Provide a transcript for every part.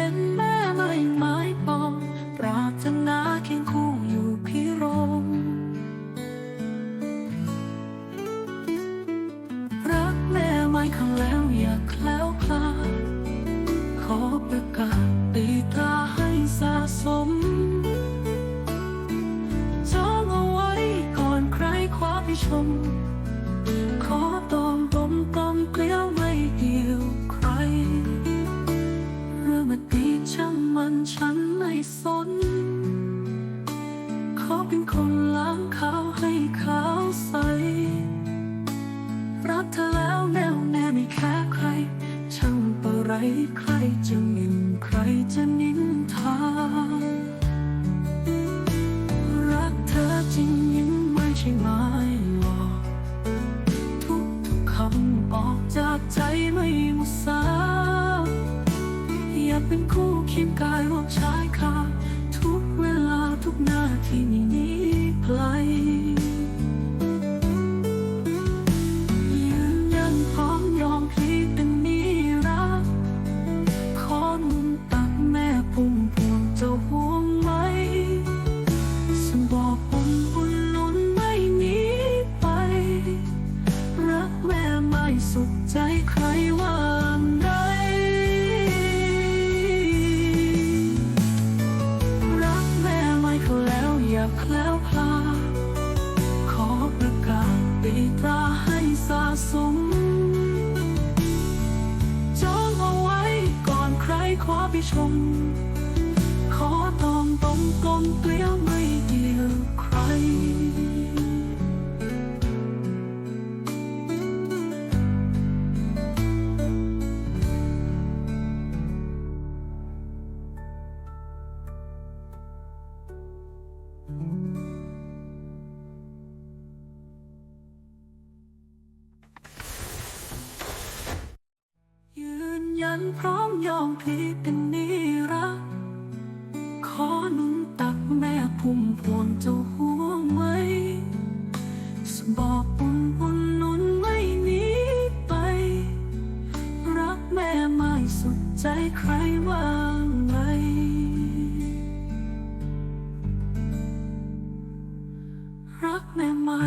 เป็นแม่ไม้ไม้ปองปรารถนาเคียงคู่อยู่พิรมรักแม่ไม้ข้างแล้วอยากแคล้วคลาขอประกาศตีตาให้สะสมจองเอาไว้ก่อนใครคว้าไปชม เป็นคนล้างขาวให้ขาวใส รักเธอแล้วแน่วแน่ไม่แค่ใคร ช่างปะไรใครจะมินใครจะนินทา รักเธอจริงยิ่งไม่ใช่ไม้หลอกทุกทุกคำออกจากใจไม่หมุสาอยากเป็นคู่เคียงกายร่วชายคา สม จองเอาไว้ก่อนใครขอไปชม ขอตองตรงกลมเกลียวไม่เดียว ยันพร้อมยอมพลีเป็นนิรักขอหนุนตักแม่พุ่มพวงเจ้าห่วงไว้สบอกอุ่นอุ่นนุนไม่หนีไป รักแม่ไม่สุดใจใครว่าไงรักแม่ไม่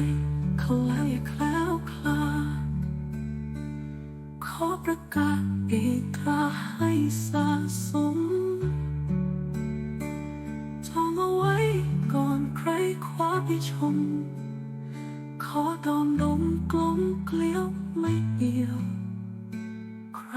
เขาแล้วอย่าแคล้วคลาขอประกาศ อีกคราให้สะสมจองเอาไว้ก่อนใครคว้าไปชม ขอดอมดมกลมเกลียวไม่เดียว ใคร